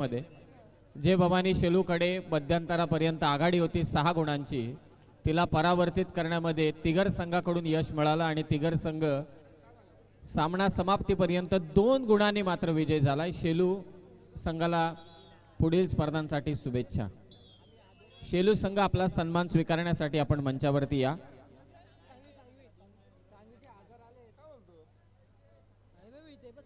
मध्ये जे भवानी शेलूकडे मध्यंतरापर्यंत आघाडी होती सहा गुणांची तिला परावर्तित करण्यामध्ये तिगर संघाकडून यश मिळालं आणि तिगर संघ सामना समाप्तीपर्यंत दोन गुणांनी मात्र विजय झाला शेलू संघाला पुढील स्पर्धांसाठी शुभेच्छा. शेलू संघ आपला सन्मान स्वीकारण्यासाठी आपण मंचावरती या.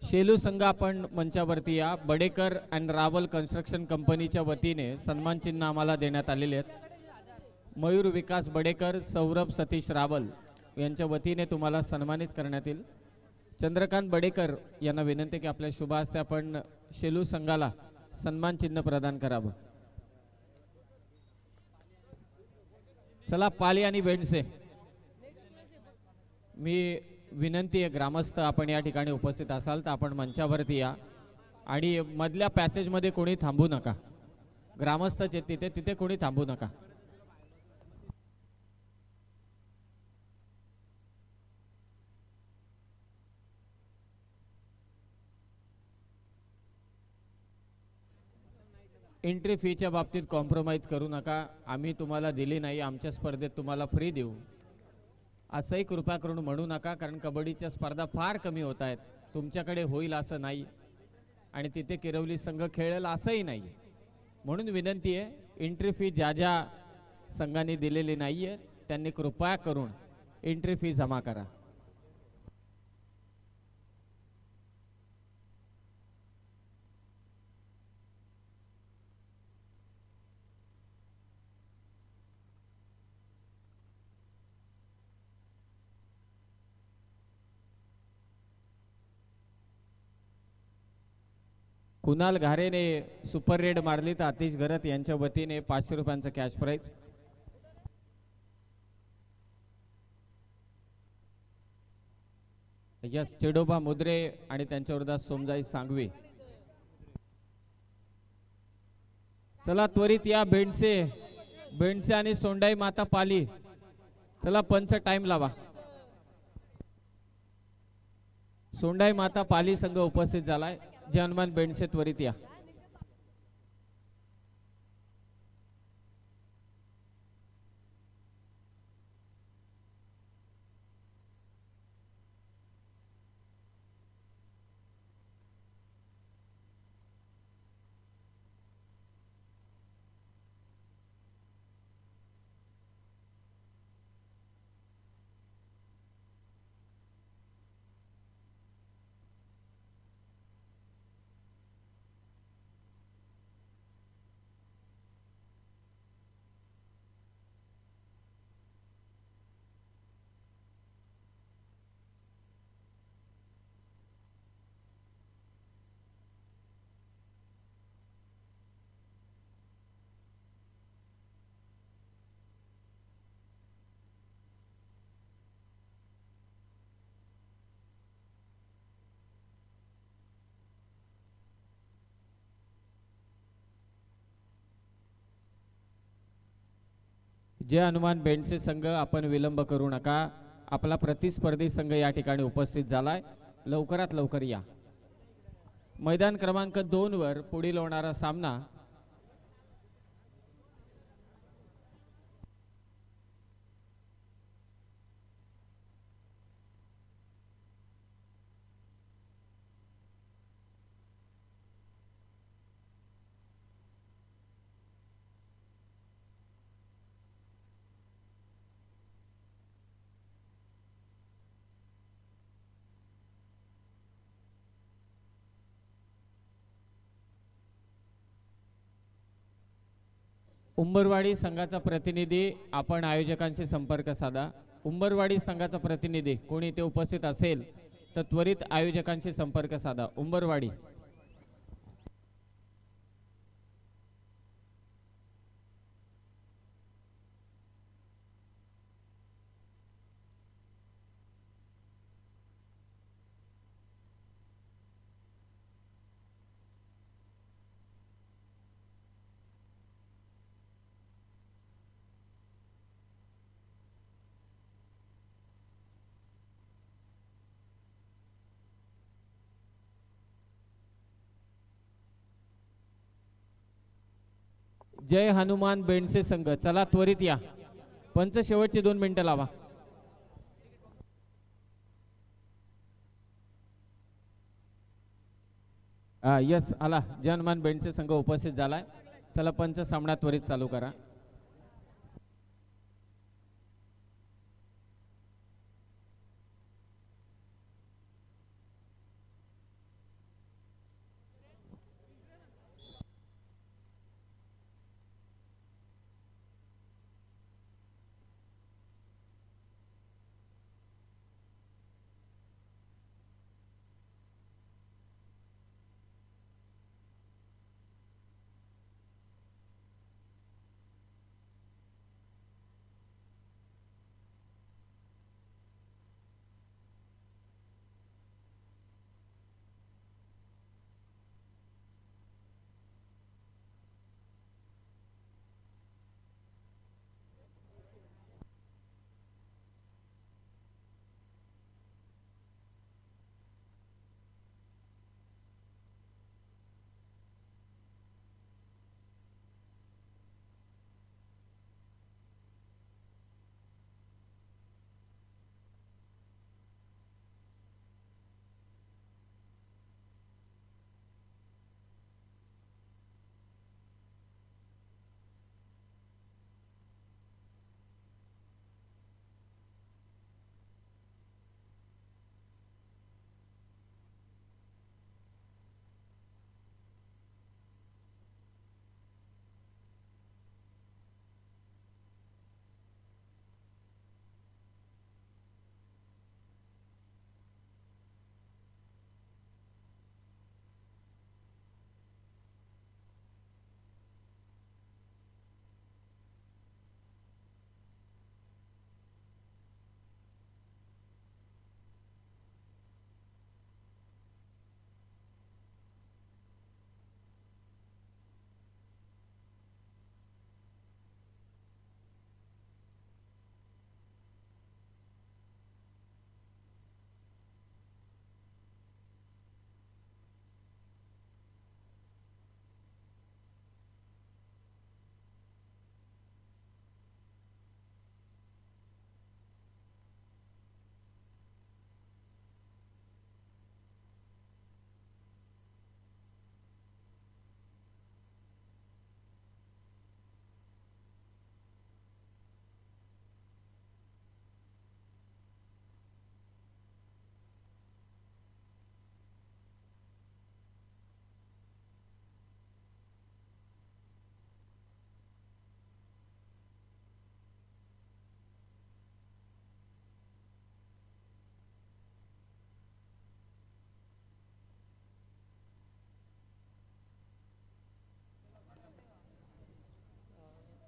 शेलू संघ आपण मंचावरती या बडेकर अँड रावल कन्स्ट्रक्शन कंपनीच्या वतीने सन्मान चिन्ह आम्हाला देण्यात आलेले आहेत. मयूर विकास बडेकर सौरभ सतीश रावल यांच्या वतीने तुम्हाला सन्मानित करण्यात येईल. चंद्रकांत बडेकर यांना विनंती की आपल्या शुभ हस्ते आपण शेलू संघाला सन्मान चिन्ह प्रदान करावं. चला पाली आणि बेंडसे. मी विनंती आहे ग्रामस्थ आपण या ठिकाणी उपस्थित असाल तर आपण मंचावरती या. आणि मधल्या पॅसेजमध्ये कोणी थांबू नका. ग्रामस्थच आहेत तिथे तिथे कोणी थांबू नका. एंट्री फीच्या बाबतीत कॉम्प्रोमाइज करू नका. आम्ही तुम्हाला दिली नाही आमच्या स्पर्धेत तुम्हाला फ्री देऊ. असंही कृपा करून म्हणू नका कारण कबड्डीच्या स्पर्धा फार कमी होत आहेत. तुमच्याकडे होईल असं नाही. आणि तिथे किरवली संघ खेळेल असंही नाही. म्हणून विनंती आहे एंट्री फी ज्या ज्या संघांनी दिलेली नाही आहे त्यांनी कृपया करून एंट्री फी जमा करा. कुणाल घारेने सुपर रेड मारली तर आतिश घरत यांच्या वतीने पाचशे रुपयांचं कॅश प्राईज यस चेडोबा मुद्रे आणि त्यांच्या विरोधात सोमजाई सांगवी. चला त्वरित या बेंडसे बेंडसे आणि सोंडाई माता पाली. चला पंच टाइम लावा. सोंडाई माता पाली संघ उपस्थित झालाय. जे हनुमान बेंडसे त्वरित या। जे हनुमान बेंडसे संघ आपण विलंब करू नका. आपला प्रतिस्पर्धी संघ या ठिकाणी उपस्थित झालाय. लवकरात लवकर या. मैदान क्रमांक दोन वर पुढील होणारा सामना उंबरवाडी संघाचा प्रतिनिधी आपण आयोजकांशी संपर्क साधा. उंबरवाडी संघाचा प्रतिनिधी कोणी ते उपस्थित असेल तर त्वरित आयोजकांशी संपर्क साधा. उंबरवाडी. जय हनुमान बेंडसे संघ. चला त्वरित या. पंच शेवटचे दोन मिनिटं लावा. यस आला. जय हनुमान बेंडसे संघ उपस्थित झालाय. चला पंच सामना त्वरित चालू करा.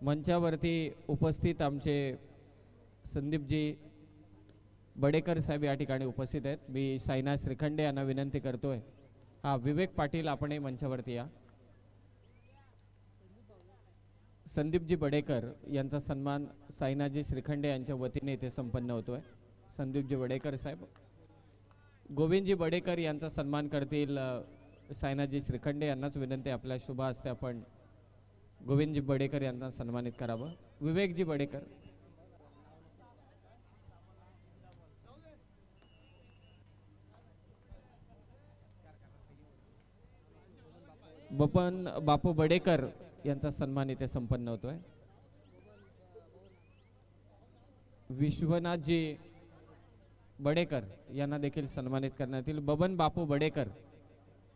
मंचावरती उपस्थित आमचे संदीपजी बडेकर साहेब या ठिकाणी उपस्थित आहेत. मी साईनाथ श्रीखंडे यांना विनंती करतोय. हा विवेक पाटील आपणही मंचावरती या. संदीपजी बडेकर यांचा सन्मान साईनाथजी श्रीखंडे यांच्या वतीने इथे संपन्न होतोय. संदीपजी बडेकर साहेब. गोविंदजी बडेकर यांचा सन्मान करतील सायनाजी साईनाथजी श्रीखंडे यांनाच विनंती आपल्या शुभ हस्ते आपण गोविंदजी बडेकर यांना सन्मानित करावं. विवेकजी बडेकर. बपन बापू बडेकर यांचा सन्मान इथे संपन्न होतोय. विश्वनाथजी बडेकर यांना देखील सन्मानित करण्यात येईल. बबन बापू बडेकर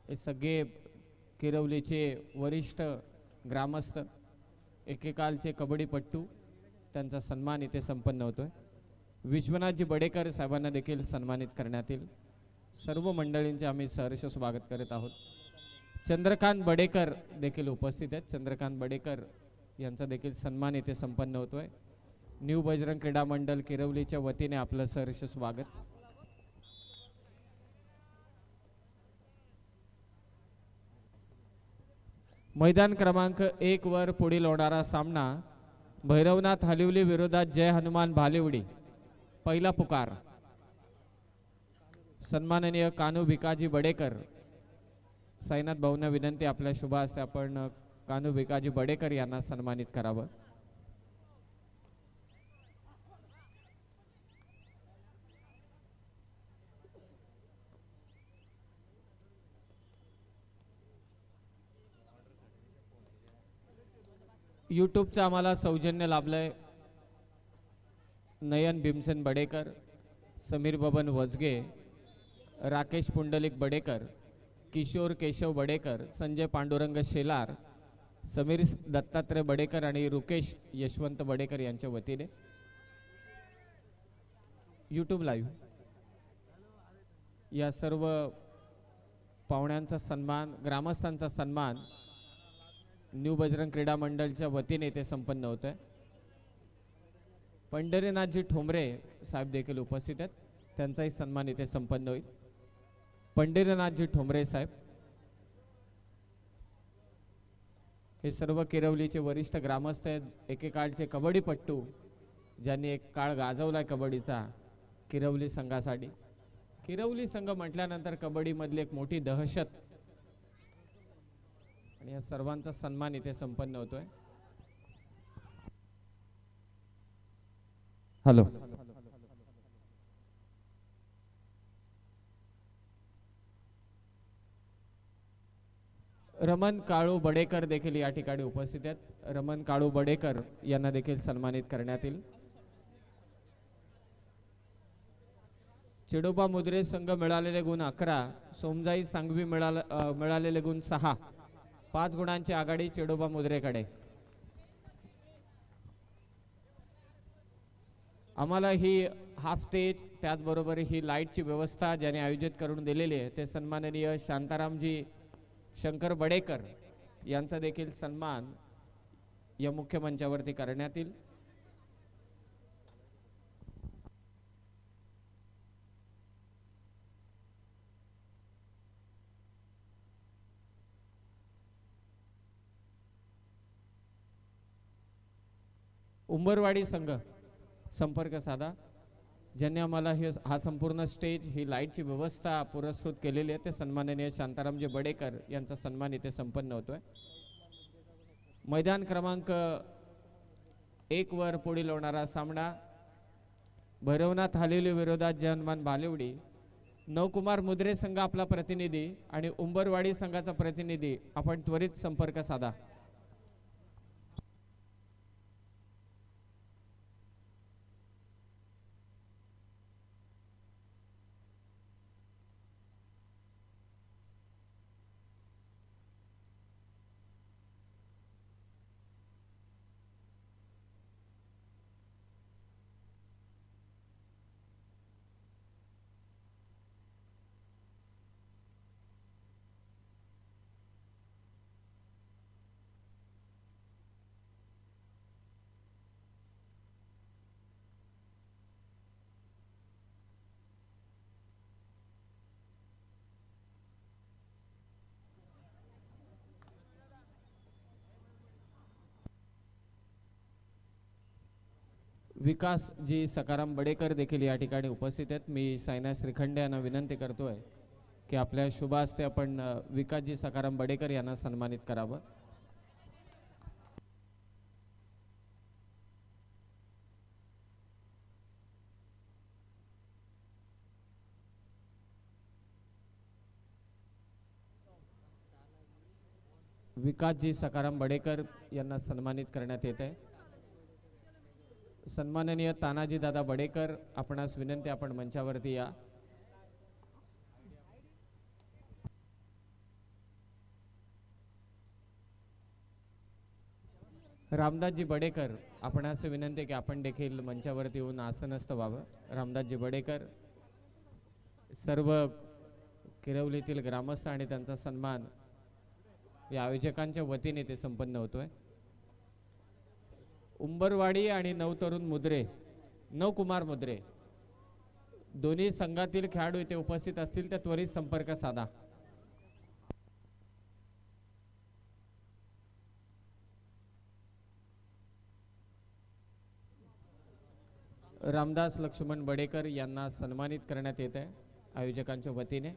हे सगळे किरवलीचे वरिष्ठ ग्रामस्थ एकेकालचे कबड्डीपट्टू त्यांचा सन्मान इथे संपन्न होतोय. विश्वनाथजी बडेकर साहेबांना देखील सन्मानित करण्यात येईल. सर्व मंडळींचे आम्ही सहर्ष स्वागत करत आहोत. चंद्रकांत बडेकर देखील उपस्थित आहेत. चंद्रकांत बडेकर यांचा देखील सन्मान इथे संपन्न होतोय. न्यू बजरंग क्रीडा मंडळ किरवलीच्या वतीने आपलं सहर्ष स्वागत. मैदान क्रमांक एक वर पुढील होणारा सामना भैरवनाथ हलिवली विरोधात जय हनुमान भालिवडी. पहिला पुकार. सन्माननीय कानू भिकाजी बडेकर. साईनाथ भाऊंना विनंती आपल्या शुभ हस्ते आपण कानू भिकाजी बडेकर यांना सन्मानित करावं. यूट्यूबचं आम्हाला सौजन्य लाभलं आहे नयन भीमसेन बडेकर समीर बबन वजगे राकेश पुंडलिक बडेकर किशोर केशव बडेकर संजय पांडुरंग शेलार समीर दत्तात्रय बडेकर आणि रुकेश यशवंत बडेकर यांच्या वतीने यूट्यूब लाईव्ह या सर्व पाहुण्यांचा सन्मान ग्रामस्थांचा सन्मान न्यू बजरंग क्रीडा मंडळच्या वतीने ते संपन्न होत आहे. पंढरीनाथजी ठोंबरे साहेब देखील उपस्थित आहेत. त्यांचाही सन्मान इथे संपन्न होईल. पंढरीनाथजी ठोंबरे साहेब. हे सर्व किरवलीचे वरिष्ठ ग्रामस्थ आहेत. एकेकाळचे कबड्डीपट्टू ज्यांनी एक काळ गाजवलाय कबड्डीचा किरवली संघासाठी. किरवली संघ म्हटल्यानंतर कबड्डीमधली एक मोठी दहशत आणि या सर्वांचा सन्मान इथे संपन्न होतोय. हॅलो. रमन काळू बडेकर देखील या ठिकाणी उपस्थित आहेत. रमन काळू बडेकर यांना देखील सन्मानित करण्यात येईल. चिडोबा मुद्रे संघ मिळालेले गुण अकरा सोमजाई सांगवी मिळालेले गुण सहा. पाच गुणांची आघाडी चिडोबा मुद्रेकडे. आम्हाला ही हा स्टेज त्याचबरोबर ही लाईटची व्यवस्था ज्याने आयोजित करून दिलेली आहे ते सन्माननीय शांतारामजी शंकर बडेकर यांचा देखील सन्मान या मुख्य मंचावरती करण्यात येईल. उंबरवाडी संघ संपर्क साधा. ज्यांनी आम्हाला हे हा संपूर्ण स्टेज ही लाईटची व्यवस्था पुरस्कृत केलेली आहे ते सन्माननीय शांतारामजी बडेकर यांचा सन्मान इथे संपन्न होतोय. मैदान क्रमांक एक वर पुढील होणारा सामना भैरवनाथ हालेली विरोधात जनमान बालेवडी नवकुमार मुद्रे संघ आपला प्रतिनिधी आणि उंबरवाडी संघाचा प्रतिनिधी आपण त्वरित संपर्क साधा. विकास जी सकाराम बडेकर देखील या ठिकाणी उपस्थित आहेत. मी सायना श्रीखंडे यांना विनंती करतोय की आपल्या शुभ हस्ते आपण विकासजी सकाराम बडेकर यांना सन्मानित करावं. विकासजी सकाराम बडेकर यांना सन्मानित करण्यात येत आहे. सन्माननीय तानाजी दादा बडेकर आपणास विनंती आपण मंचावरती या. रामदासजी बडेकर आपणास विनंती की आपण देखील मंचावरती येऊन आसनस्थ व्हावं. रामदासजी बडेकर सर्व किरवलीतील ग्रामस्थ आणि त्यांचा सन्मान या आयोजकांच्या वतीने ते संपन्न होतोय. उंबरवाडी आणि नवतरुण मुद्रे नवकुमार मुद्रे. दोन्ही संघातील खेळाडू इथे उपस्थित असतील त्या त्वरित संपर्क साधा. रामदास लक्ष्मण बडेकर यांना सन्मानित करण्यात येत आहे आयोजकांच्या वतीने.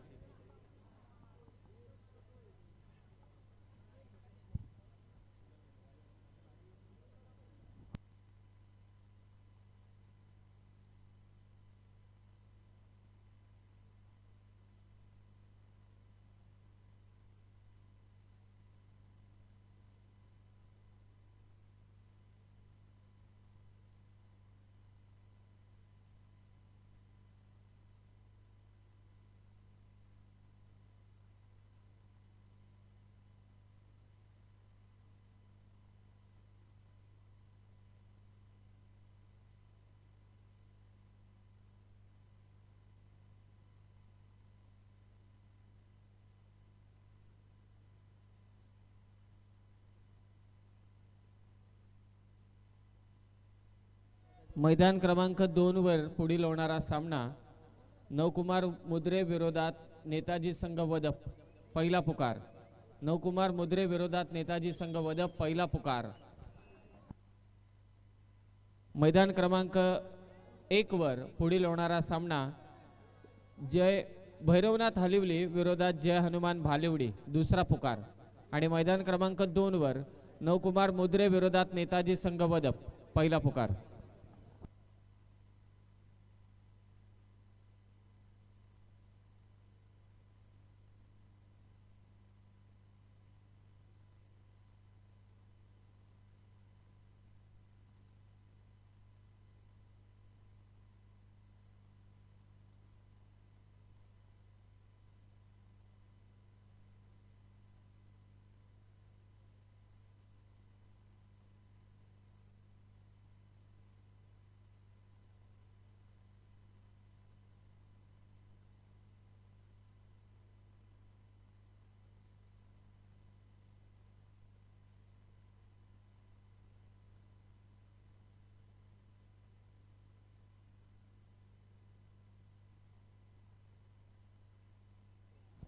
मैदान क्रमांक दोनवर पुढील होणारा सामना नवकुमार मुद्रे विरोधात नेताजी संघ वदप पहिला पुकार. नवकुमार मुद्रे विरोधात नेताजी संघ वदप पहिला पुकार. मैदान क्रमांक एकवर पुढील होणारा सामना जय भैरवनाथ हलिवली विरोधात जय हनुमान भालिवडी दुसरा पुकार. आणि मैदान क्रमांक दोनवर नवकुमार मुद्रे विरोधात नेताजी संघ वदप पहिला पुकार.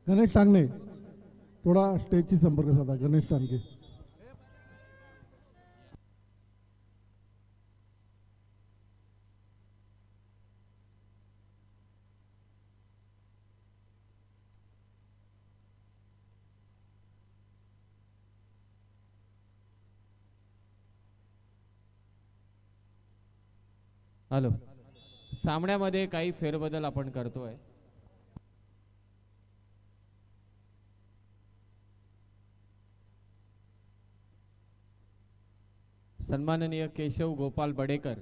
गणेश टांगणे. थोडा स्टेजची संपर्क साधा गणेश टांगे हॅलो. सामन्यामध्ये काही फेरबदल आपण करतोय. सन्माननीय केशव गोपाल बडेकर.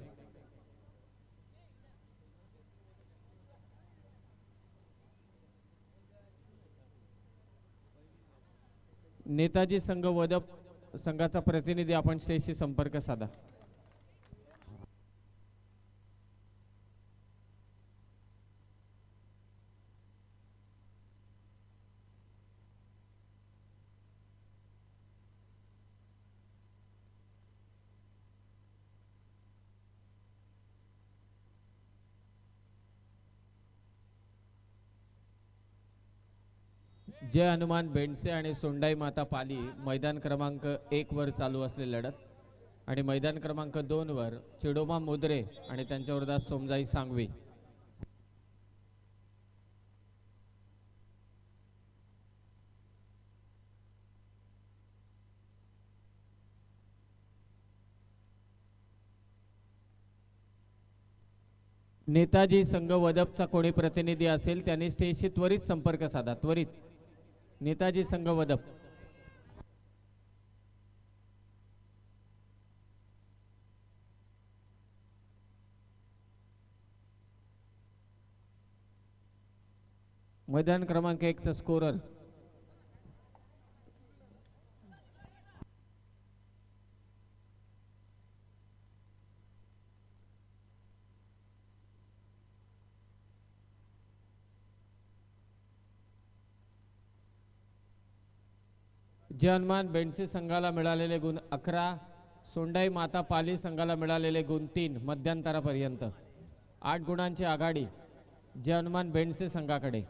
नेताजी संघ वदप संघाचा प्रतिनिधी आपण स्टेजशी संपर्क साधा. जय हनुमान बेंडसे आणि सोंडाई माता पाली मैदान क्रमांक एक वर चालू असले लढत आणि मैदान क्रमांक दोन वर चिडोबा मुद्रे आणि त्यांच्या दास सोमजाई सांगवी. नेताजी संघ वदपचा कोणी प्रतिनिधी असेल त्यांनी स्टेजशी त्वरित संपर्क साधा त्वरित. नेताजी संघ वदप मैदान क्रमांक एकचा स्कोरर जे हनुमान बेंडसे संघाला मिळालेले गुण अकरा सोंडाई माता पाली संघाला मिळालेले गुण तीन मध्यंतरापर्यंत. आठ गुणांची आघाडी जे हनुमान बेंडसे संघाकडे.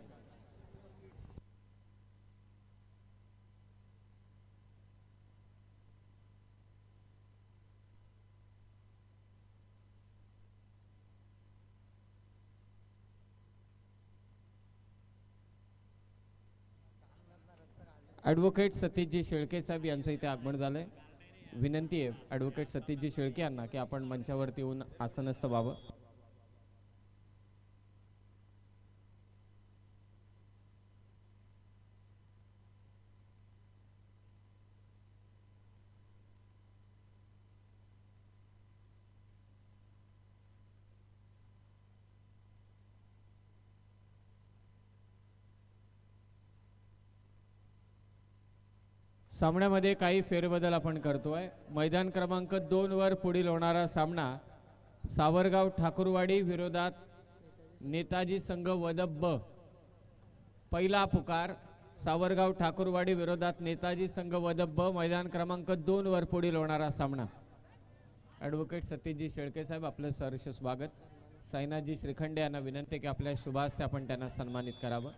ॲडव्होकेट सतीशजी शेळके साहेब यांचं इथे आगमन झालं आहे विनंती आहे ॲडव्होकेट सतीशजी शेळके यांना की आपण मंचावरती येऊन आसनस्थ व्हावं. सामन्यामध्ये काही फेरबदल आपण करतोय. मैदान क्रमांक दोन वर पुढील होणारा सामना सावरगाव ठाकूरवाडी विरोधात नेताजी संघ वदब ब. पहिला पुकार सावरगाव ठाकूरवाडी विरोधात नेताजी संघ वदब ब. मैदान क्रमांक दोन वर पुढील होणारा सामना. ॲडव्होकेट सत्यजी शेळके साहेब आपलं सहर्ष स्वागत. साईनाथजी श्रीखंडे यांना विनंती की आपल्या शुभास्ते आपण त्यांना सन्मानित करावं.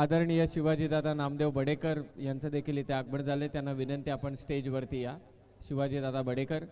आदरणीय शिवाजीदादा नामदेव बडेकर यांचं देखील इथे आगमन झाले त्यांना विनंती आपण स्टेजवरती या. शिवाजीदादा बडेकर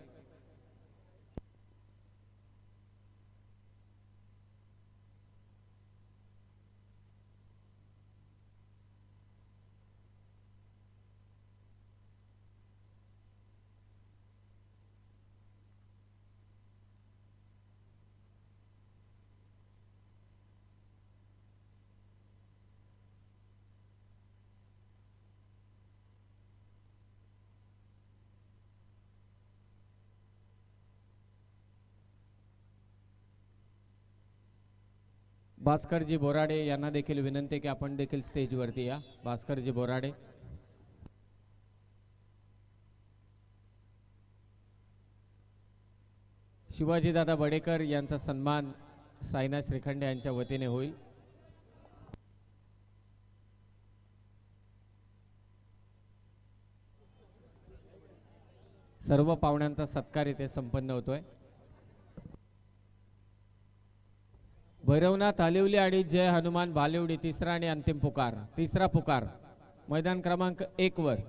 भास्करजी बोराडे यांना देखील विनंती की आपण देखील स्टेजवरती या. भास्करजी बोराडे. शिवाजीदादा बडेकर यांचा सन्मान सायना श्रीखंडे यांच्या वतीने होईल. सर्व पाहुण्यांचा सत्कार इथे संपन्न होतोय. भैरवनाथ आलिवली आणि जय हनुमान बालिवडी तिसरा आणि अंतिम पुकार. तिसरा पुकार. मैदान क्रमांक एक वर.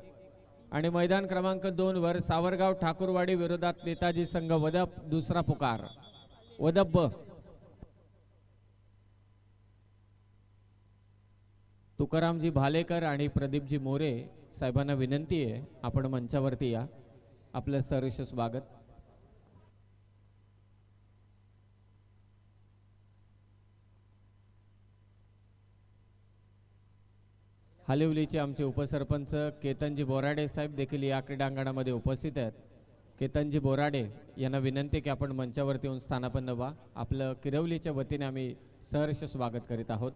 आणि मैदान क्रमांक दोन वर सावरगाव ठाकूरवाडी विरोधात नेताजी संघ वदप दुसरा पुकार. वदप तुकारामजी भालेकर आणि प्रदीपजी मोरे साहेबांना विनंती आहे आपण मंचावरती या. आपलं सहर्ष स्वागत. हालिवलीचे आमचे उपसरपंच केतनजी बोराडे साहेब देखील या क्रीडांगणामध्ये उपस्थित आहेत. केतनजी बोराडे यांना विनंती की आपण मंचावरती येऊन स्थानापन्न व्हा. आपलं किरवलीच्या वतीने आम्ही सहर्ष स्वागत करीत आहोत.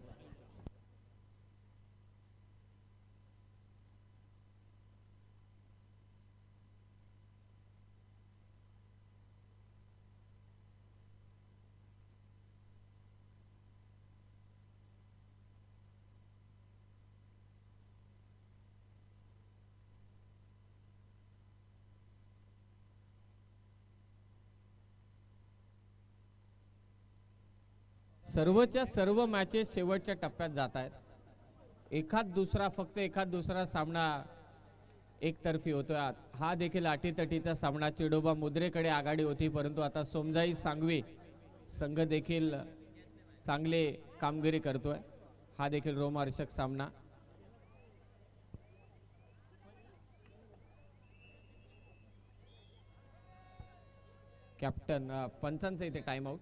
सर्वच्या सर्व मॅचेस शेवटच्या टप्प्यात जात आहेत. एखाद दुसरा फक्त एखाद दुसरा सामना एकतर्फी होतोय. आत- हा देखील अटीतटीचा सामना. चिडोबा मुद्रेकडे आघाडी होती परंतु आता सोमजाई सांगवी संघ देखील चांगले कामगिरी करतोय. हा देखील रोमहर्षक सामना. कॅप्टन पंचांचा इथे टाइम आउट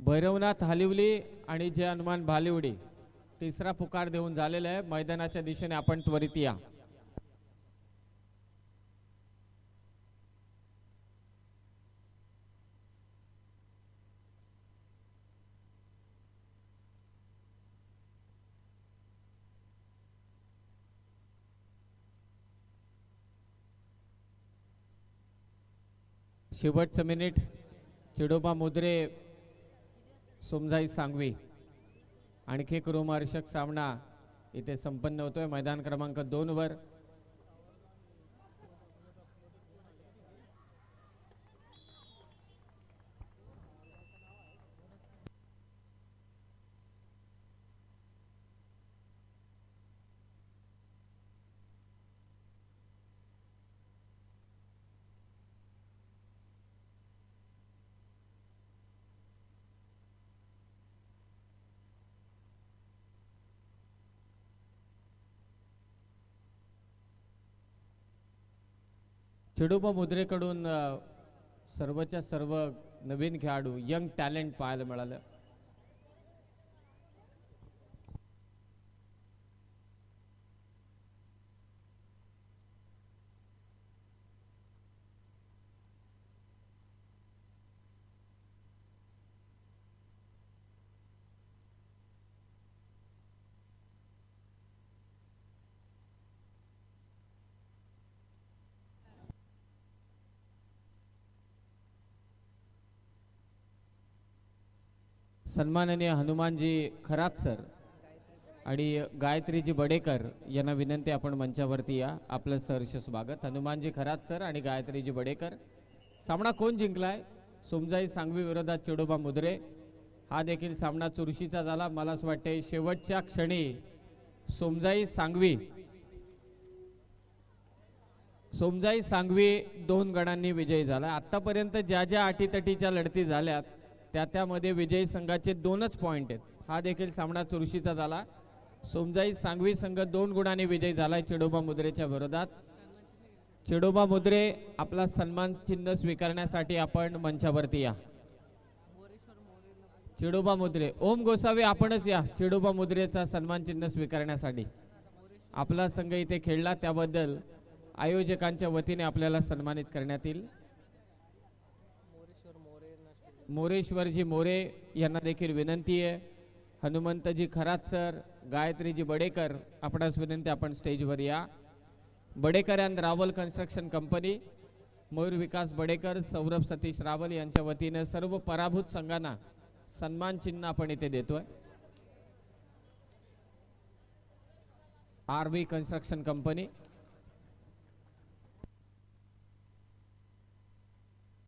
भैरवनाथ हालिवली आणि जय हनुमान भालिवडी तिसरा पुकार देऊन झालेला आहे. मैदानाच्या दिशेने आपण त्वरित या. शेवटचं मिनिट. चिडोबा मुद्रे सोमजाई सांगवी. आणखी एक रोमहर्षक सामना इथे संपन्न होतोय. मैदान क्रमांक दोन चिडोबा मुद्रेकडून सर्वच्या सर्व नवीन खेळाडू यंग टॅलेंट पाहायला मिळालं. सन्माननीय हनुमानजी खरात सर आणि गायत्रीजी बडेकर यांना विनंती आपण मंचावरती या. आपलं सहर्ष स्वागत. हनुमानजी खरात सर आणि गायत्रीजी बडेकर. सामना कोण जिंकलाय? सोमजाई सांगवी विरोधात चिडोबा मुद्रे. हा देखील सामना चुरशीचा झाला. मला असं वाटते शेवटच्या क्षणी सोमजाई सांगवी सोमजाई सांगवी दोन गणांनी विजयी झाला. आतापर्यंत ज्या ज्या अटीतटीच्या लढती झाल्यात त्या त्यामध्ये विजयी संघाचे दोनच पॉईंट आहेत. हा देखील सामना चुरशीचा झाला. सोमजाई सांगवी संघ दोन गुणांनी विजयी झालाय चिडोबा मुद्रेच्या विरोधात. चिडोबा मुद्रे आपला सन्मान चिन्ह स्वीकारण्यासाठी आपण मंचावरती या. चिडोबा मुद्रे ओम गोसावी आपणच या चिडोबा मुद्रेचा सन्मान चिन्ह स्वीकारण्यासाठी. आपला संघ इथे खेळला त्याबद्दल आयोजकांच्या वतीने आपल्याला सन्मानित करण्यात येईल. मोरेश्वरजी मोरे यांना देखील विनंती आहे. हनुमंतजी खरात सर. गायत्रीजी बडेकर आपणास विनंती आपण स्टेजवर या. Badekar and Rawal construction company Mayur Vikas Badekar Saurabh Satish Rawal यांच्या वतीनं सर्व पराभूत संघांना सन्मान चिन्ह आपण इथे देतोय. R B construction company